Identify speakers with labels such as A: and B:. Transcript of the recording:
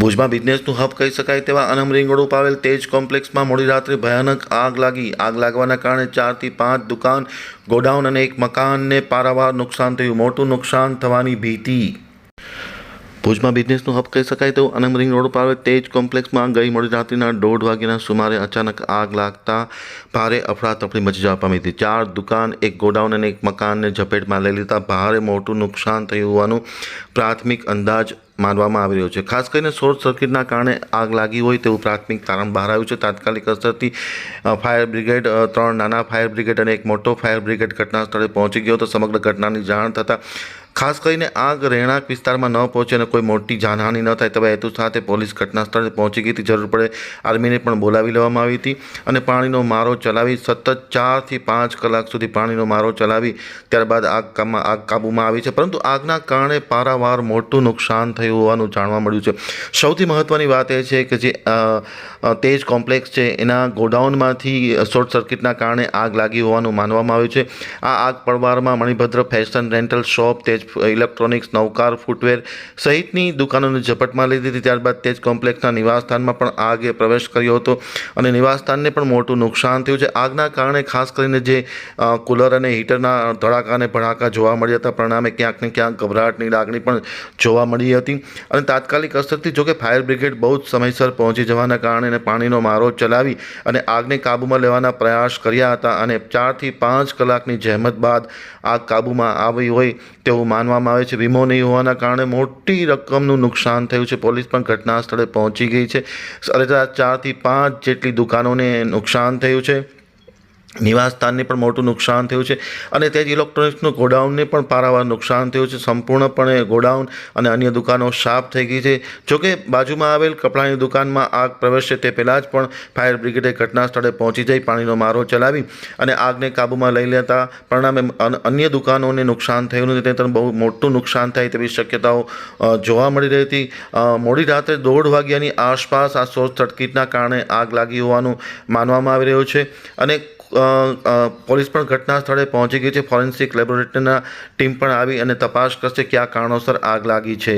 A: ભુજમાં બિઝનેસનું હબ કહી શકાય તેવા અનમ રિંગ રોડ આવેલ તેજ કોમ્પ્લેક્સમાં મોડી રાત્રે ભયાનક આગ લાગી. આગ લાગવાના કારણે ચારથી પાંચ દુકાન, ગોડાઉન અને એક મકાનને પારાવાર નુકસાન થયું. મોટું નુકસાન થવાની ભીતિ. ભુજમાં બિઝનેસનું હબ કહી શકાય તેવું અનમ રિંગ રોડ પર તેજ કોમ્પ્લેક્સમાં ગઈ મોડી રાત્રિના દોઢ વાગ્યાના સુમારે અચાનક આગ લાગતા ભારે અફડાતફડી મચી જવા પામી હતી. ચાર દુકાન, એક ગોડાઉન અને એક મકાનને ઝપેટમાં લઈ લીધા. ભારે મોટું નુકસાન થયું હોવાનું પ્રાથમિક અંદાજ માનવામાં આવી રહ્યો છે. ખાસ કરીને શોર્ટ સર્કિટના કારણે આગ લાગી હોય તેવું પ્રાથમિક કારણ બહાર આવ્યું છે. તાત્કાલિક અસરથી ફાયર બ્રિગેડ ત્રણ નાના ફાયર બ્રિગેડ અને એક મોટો ફાયર બ્રિગેડ ઘટના સ્થળે પહોંચી ગયો તો સમગ્ર ઘટનાની જાણ થતાં ખાસ કરીને આગ રહેણાંક વિસ્તારમાં ન પહોંચે અને કોઈ મોટી જાનહાનિ ન થાય તેવા હેતુ સાથે પોલીસ ઘટના સ્થળે પહોંચી ગઈ હતી. જરૂર પડે આર્મીને પણ બોલાવી લેવામાં આવી હતી અને પાણીનો મારો ચલાવી સતત ચારથી પાંચ કલાક સુધી પાણીનો મારો ચલાવી ત્યારબાદ આગ કામમાં આગ કાબૂમાં આવી છે. પરંતુ આગના કારણે પારાવાર મોટું નુકસાન થયું હોવાનું જાણવા મળ્યું છે. સૌથી મહત્ત્વની વાત એ છે કે જે તેજ કોમ્પ્લેક્સ છે એના ગોડાઉનમાંથી શોર્ટ સર્કિટના કારણે આગ લાગી હોવાનું માનવામાં આવ્યું છે. આ આગ પડવારમાં Manibhadra fashion rental shop, Tej electronics Navkar footwear સહિતની દુકાનોને ઝપટમાં લીધી હતી ત્યારબાદ તેજ કોમ્પ્લેક્સના નિવાસસ્થાનમાં પણ આગે પ્રવેશ કર્યો હતો અને નિવાસસ્થાનને પણ મોટું નુકસાન થયું છે. આગના કારણે ખાસ કરીને જે કુલર અને હીટરના ધડાકા અને ભડાકા જોવા મળ્યા હતા. પરિણામે ક્યાંક ને ક્યાંક ગભરાટની લાગણી પણ જોવા મળી હતી. અને તાત્કાલિક અસરથી જોકે ફાયર બ્રિગેડ બહુ જ સમયસર પહોંચી જવાના કારણે પાણીનો મારો ચલાવી અને આગને કાબૂમાં લેવાના પ્રયાસ કર્યા હતા. અને ચારથી પાંચ કલાકની જહેમત બાદ આગ કાબૂમાં આવી હોય તેવું માનવામાં આવે છે. વીમો નહીં હોવાના કારણે મોટી રકમનું નુકસાન થયું છે. પોલીસ પણ ઘટના સ્થળે પહોંચી ગઈ છે. સરેરાશ ચારથી પાંચ જેટલી દુકાનોને નુકસાન થયું છે. નિવાસસ્થાનને પણ મોટું નુકસાન થયું છે અને તે જ ઇલેક્ટ્રોનિક્સનું ગોડાઉનને પણ પારાવાર નુકસાન થયું છે. સંપૂર્ણપણે ગોડાઉન અને અન્ય દુકાનો સાફ થઈ ગઈ છે. જોકે બાજુમાં આવેલ કપડાની દુકાનમાં આગ પ્રવેશે તે પહેલાં જ પણ ફાયર બ્રિગેડે ઘટના સ્થળે પહોંચી જઈ પાણીનો મારો ચલાવી અને આગને કાબૂમાં લઈ લેતા પરિણામે અન્ય દુકાનોને નુકસાન થયું નથી. તે બહુ મોટું નુકસાન થાય તેવી શક્યતાઓ જોવા મળી રહી હતી. મોડી રાત્રે દોઢ વાગ્યાની આસપાસ આ શોર્ટ સર્કિટના કારણે આગ લાગી હોવાનું માનવામાં આવી રહ્યું છે અને પોલીસ પણ ઘટના સ્થળે પહોંચી ગઈ છે. ફોરેન્સિક લેબોરેટરીના ટીમ પણ આવી અને તપાસ કરશે કયા કારણોસર આગ લાગી છે.